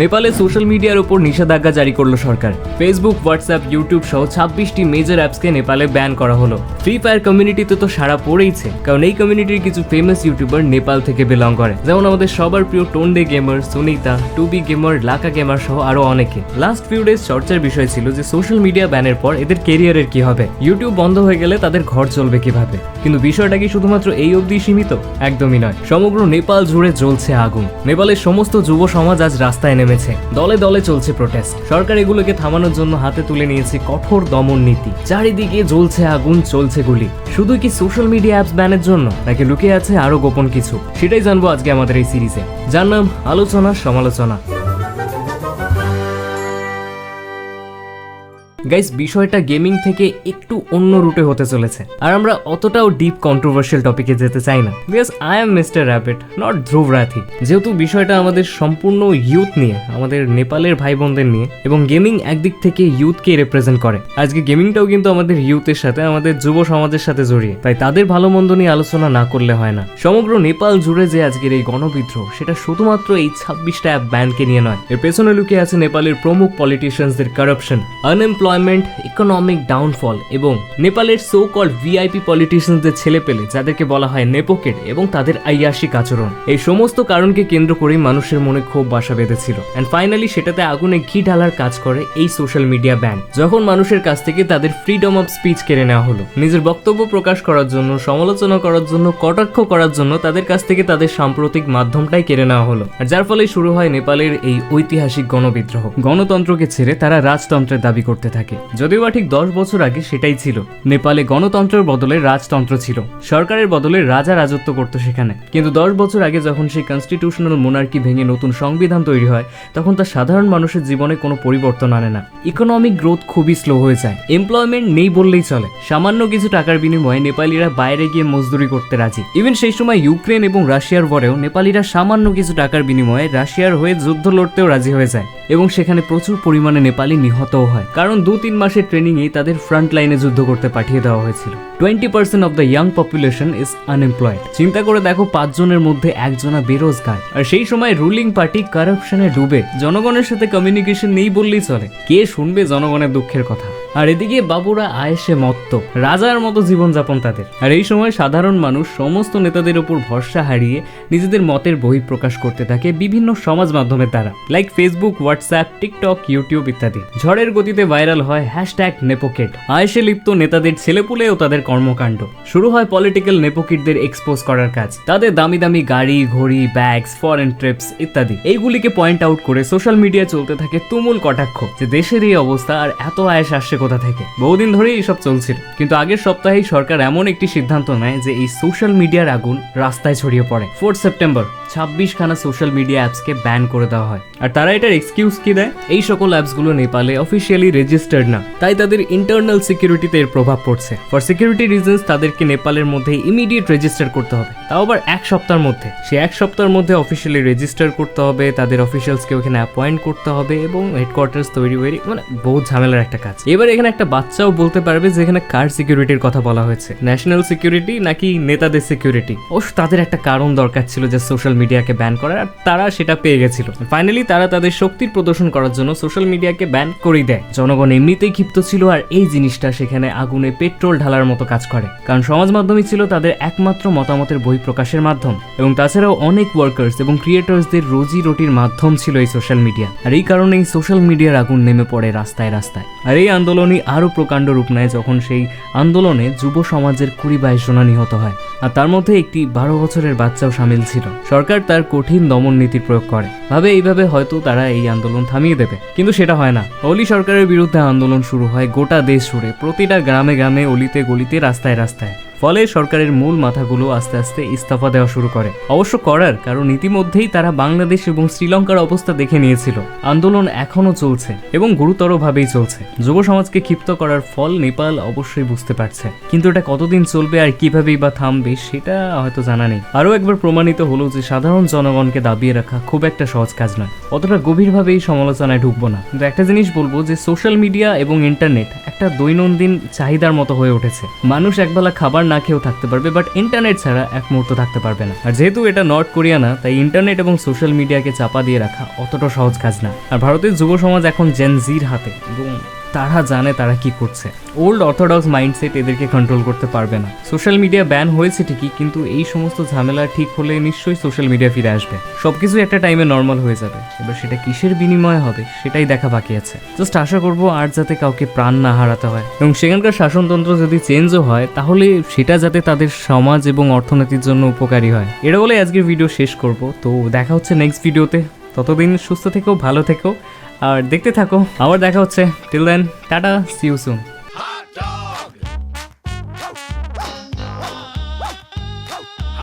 নেপালে সোশ্যাল মিডিয়ার উপর নিষেধাজ্ঞা জারি করল সরকার। ফেসবুক হোয়াটসঅ্যাপ ইউটিউব সহ ছাব্বিশটি মেজর অ্যাপসকে নেপালে ব্যান করা হলো। ফ্রি ফায়ার কমিউনিটিতে তো সারা পড়েইছে, কারণ এই কমিউনিটির কিছু ফেমাস ইউটিউবার নেপাল থেকে বিলং করে। যেমন আমাদের সবার প্রিয় টোনডে গেমার সুনিতা, টুবি গেমার লাকা গেমার সহ আরও অনেকে। লাস্ট ফিউ ডেজ চর্চার বিষয় ছিল যে সোশ্যাল মিডিয়া ব্যানের পর এদের কেরিয়ারের কি হবে? ইউটিউব বন্ধ হয়ে গেলে তাদের ঘর চলবে কীভাবে? কিন্তু বিষয়টা কি শুধুমাত্র এই অবধি সীমিত? একদমই নয়। সমগ্র নেপাল জুড়ে জ্বলছে আগুন। নেপালের সমস্ত যুব সমাজ আজ রাস্তায় নেমেছে। দলে দলে চলছে প্রোটেস্ট সরকার এগুলোকে থামানোর জন্য হাতে তুলে নিয়েছে কঠোর দমন নীতি। চারিদিকে জ্বলছে আগুন, চলছে গুলি। শুধু কি সোশ্যাল মিডিয়া অ্যাপস ব্যানের জন্য, নাকি লুকিয়ে আছে আরও গোপন কিছু? সেটাই জানব আজকে আমাদের এই সিরিজে যার নাম আলোচনা, সমালোচনা। গাইস বিষয়টা গেমিং থেকে একটু অন্য রুটে হতে চলেছে। আর আমরা অতটাও ডিপ কন্ট্রোভার্সিয়াল টপিকে যেতে চাই না। Because I am mister rapid not Dhruv Rathee যেহেতু বিষয়টা আমাদের সম্পূর্ণ ইউথ নিয়ে, আমাদের নেপালের ভাই বোনদের নিয়ে, এবং গেমিং একদিক থেকে ইউথকে রিপ্রেজেন্ট করে। আজকে গেমিংটাও কিন্তু আমাদের ইউথের সাথে, আমাদের যুব সমাজের সাথে জড়িয়ে। তাই তাদের ভালো মন্দ নিয়ে আলোচনা না করলে হয় না। সমগ্র নেপাল জুড়ে যে আজকের এই গণবিদ্রোহ, সেটা শুধুমাত্র এই ছাব্বিশটা অ্যাপ ব্যানকে নিয়ে নয়। এর পেছনে লুকিয়ে আছে নেপালের প্রমুখ পলিটিশিয়ানসদের কারাপশন আনএমপ্লয়মেন্ট ইকোনমিক ডাউনফল এবং নেপালের সো কল্ড ভিআইপি পলিটিশিয়ানসদের ছেলে পেলে, যাদেরকে বলা হয় নেপোকেট এবং তাদের আইয়াসিক আচরণ। এই সমস্ত কারণকে কেন্দ্র করেই মানুষের মনে ক্ষোভ বাসা বেঁধেছিল। অ্যান্ড ফাইনালি সেটাতে আগুনে ঘি ঢালার কাজ করে এই সোশ্যাল মিডিয়া ব্যান যখন মানুষের কাছ থেকে তাদের ফ্রিডম অফ স্পিচ কেড়ে নেওয়া হলো। নিজের বক্তব্য প্রকাশ করার জন্য, সমালোচনা করার জন্য, কটাক্ষ করার জন্য তাদের কাছ থেকে তাদের সাম্প্রতিক মাধ্যমটাই কেড়ে নেওয়া হলো। আর যার ফলে শুরু হয় নেপালের এই ঐতিহাসিক গণবিদ্রোহ। গণতন্ত্রকে ছেড়ে তারা রাজতন্ত্রের দাবি করতে থাকে। যদিও বা ঠিক দশ বছর আগে সেটাই ছিল। নেপালে গণতন্ত্রের বদলে রাজতন্ত্র ছিল। সরকারের বদলে রাজা রাজত্ব করতো সেখানে। কিন্তু দশ বছর আগে যখন সেই কনস্টিটিউশনাল মোনার্কি ভেঙে নতুন সংবিধান তৈরি হয়, তখন তা সাধারণ মানুষের জীবনে কোনো পরিবর্তন আনে না। ইকোনমিক গ্রোথ খুবই স্লো হয়ে যায়। এমপ্লয়মেন্ট নেই বললেই চলে। সামান্য কিছু টাকার বিনিময়ে নেপালিরা বাইরে গিয়ে মজদুরি করতে রাজি। ইভেন সেই সময় ইউক্রেন এবং রাশিয়ার পরেও নেপালিরা সামান্য কিছু টাকার বিনিময়ে রাশিয়ার হয়ে যুদ্ধ লড়তেও রাজি হয়ে যায়। এবং সেখানে প্রচুর পরিমাণে নেপালি নিহতও হয়। কারণ দু তিন মাসের ট্রেনিংয়েই তাদের ফ্রন্ট লাইনে যুদ্ধ করতে পাঠিয়ে দেওয়া হয়েছিল। Twenty percent of the young population is unemployed চিন্তা করে দেখো পাঁচজনের মধ্যে একজনা বেরোজগার। আর সেই সময় রুলিং পার্টি কারাপশনে ডুবে। জনগণের সাথে কমিউনিকেশন নেই বললেই চলে। কে শুনবে জনগণের দুঃখের কথা? আর এদিকে বাবুরা আয়েসে মত্ত। রাজার মতো জীবনযাপন তাদের। আর এই সময় সাধারণ মানুষ সমস্ত নেতাদের উপর ভরসা হারিয়ে নিজেদের মতের বহিঃপ্রকাশ করতে থাকে বিভিন্ন সমাজ মাধ্যমের দ্বারা। Like Facebook WhatsApp TikTok YouTube ইত্যাদি। ঝড়ের গতিতে ভাইরাল হয় হ্যাশট্যাগ নেপোকেট আয়েসে লিপ্ত নেতাদের ছেলেপুলেও তাদের কর্মকাণ্ড। শুরু হয় পলিটিক্যাল নেপোকিটদের এক্সপোজ করার কাজ। তাদের দামি দামি গাড়ি, ঘড়ি ব্যাগস ফরেন ট্রিপস ইত্যাদি। এইগুলিকে পয়েন্ট আউট করে সোশ্যাল মিডিয়া চলতে থাকে তুমুল কটাক্ষ যে দেশের এই অবস্থা আর এত আয়েস আসছে কোথা থেকে? বহুদিন ধরেই এসব চলছিল। কিন্তু আগের সপ্তাহেই সরকার এমন একটি সিদ্ধান্ত নেয় যে এই সোশ্যাল মিডিয়ার আগুন রাস্তায় ছড়িয়ে পড়ে। ফোর্থ সেপ্টেম্বর ছাব্বিশ খানা সোশ্যাল মিডিয়া অ্যাপসকে ব্যান করে দেওয়া হয়। আর তারা এটার এক্সকিউজ কি দেয়? এই সকল অ্যাপসগুলো নেপালে অফিসিয়ালি রেজিস্টার্ড না। তাই তাদের ইন্টারনাল সিকিউরিটিতে এর প্রভাব পড়ছে। ফর সিকিউরিটি রিজনস তাদেরকে নেপালের মধ্যে ইমিডিয়েট রেজিস্টার করতে হবে। তাও আবার এক সপ্তাহের মধ্যে। সে এক সপ্তাহের মধ্যে অফিসিয়ালি রেজিস্টার করতে হবে, তাদের অফিসিয়ালসকে ওখানে অ্যাপয়েন্ট করতে হবে এবং হেডকোয়ার্টার্স তৈরি হয়ে মানে বহু ঝামেলার একটা কাজ। এবার এখানে একটা বাচ্চাও বলতে পারবে যে এখানে কার সিকিউরিটির কথা বলা হয়েছে। ন্যাশনাল সিকিউরিটি নাকি নেতাদের সিকিউরিটি অবশ্য তাদের একটা কারণ দরকার ছিল যে সোশ্যাল মিডিয়াকে ব্যান করার আর তারা সেটা পেয়ে গেছিল। ফাইনালি তারা তাদের শক্তির প্রদর্শন করার জন্য সোশ্যাল মিডিয়াকে ব্যান করেই দেয়। জনগণ এমনিতেই ক্ষিপ্ত ছিল আর এই জিনিসটা সেখানে আগুনে পেট্রোল ঢালার মতো কাজ করে। কারণ সমাজ মাধ্যমই ছিল তাদের একমাত্র মতামতের বই প্রকাশের মাধ্যম। এবং তাছাড়াও অনেক ওয়ার্কার্স এবং ক্রিয়েটার্সদের রোজি রুটির মাধ্যম ছিল এই সোশ্যাল মিডিয়া আর এই কারণেই সোশ্যাল মিডিয়ার আগুন নেমে পড়ে রাস্তায় রাস্তায়। আর এই আন্দোলনই আরও প্রকাণ্ড রূপ নেয় যখন সেই আন্দোলনে যুব সমাজের কুড়ি বাইশ জনা নিহত হয়। আর তার মধ্যে একটি বারো বছরের বাচ্চাও সামিল ছিল। সরকার তার কঠিন দমন নীতির প্রয়োগ করে। ভাবে এইভাবে হয়তো তারা এই আন্দোলন থামিয়ে দেবে। কিন্তু সেটা হয় না। অলি সরকারের বিরুদ্ধে আন্দোলন শুরু হয় গোটা দেশ জুড়ে। প্রতিটা গ্রামে গ্রামে অলিতে গলিতে রাস্তায় রাস্তায়। ফলে সরকারের মূল মাথাগুলো আস্তে আস্তে ইস্তফা দেওয়া শুরু করে। অবশ্য করার, কারণ ইতিমধ্যেই তারা বাংলাদেশ এবং শ্রীলঙ্কার অবস্থা দেখে নিয়েছিল। আন্দোলন এখনও চলছে এবং গুরুতরভাবেই চলছে। যুব সমাজকে ক্ষিপ্ত করার ফল নেপাল অবশ্যই বুঝতে পারছে। কিন্তু এটা কতদিন চলবে আর কিভাবেই বা থামবে, সেটা হয়তো জানা নেই। আরও একবার প্রমাণিত হলো যে সাধারণ জনগণকে দাবিয়ে রাখা খুব একটা সহজ কাজ নয়। অতটা গভীরভাবেই সমালোচনায় ঢুকবো না। কিন্তু একটা জিনিস বলব যে, সোশ্যাল মিডিয়া এবং ইন্টারনেট একটা দৈনন্দিন চাহিদার মতো হয়ে উঠেছে। মানুষ একবেলা খাবার না খেয়েও থাকতে পারবে বাট ইন্টারনেট ছাড়া এক মুহূর্ত থাকতে পারবে না। আর যেহেতু এটা নর্থ কোরিয়া না, তাই ইন্টারনেট এবং সোশ্যাল মিডিয়াকে চাপা দিয়ে রাখা অতটা সহজ কাজ না। আর ভারতের যুব সমাজ এখন জেন জির হাতে। এবং তারা জানে তারা কি করছে। ওল্ড অর্থোডক্স মাইন্ডসেট এদেরকে কন্ট্রোল করতে পারবে না। সোশ্যাল মিডিয়া ব্যান হয়েছে ঠিকই, কিন্তু এই সমস্ত ঝামেলা ঠিক হলে নিশ্চয়ই সোশ্যাল মিডিয়া ফিরে আসবে। সবকিছু একটা টাইমে নর্মাল হয়ে যাবে। এবার সেটা কিসের বিনিময়ে হবে, সেটাই দেখা বাকি আছে। জাস্ট আশা করব আর যাতে কাউকে প্রাণ না হারাতে হয়। এবং সেখানকার শাসনতন্ত্র যদি চেঞ্জও হয়, তাহলে সেটা যাতে তাদের সমাজ এবং অর্থনীতির জন্য উপকারী হয়। এটা বলে আজকের ভিডিও শেষ করব। তো দেখা হচ্ছে নেক্সট ভিডিওতে ততদিন সুস্থ থেকো, ভালো থেকো। আর দেখতে থাকো আবার দেখা হচ্ছে। টিল দেন টাটা সিউসুম সুন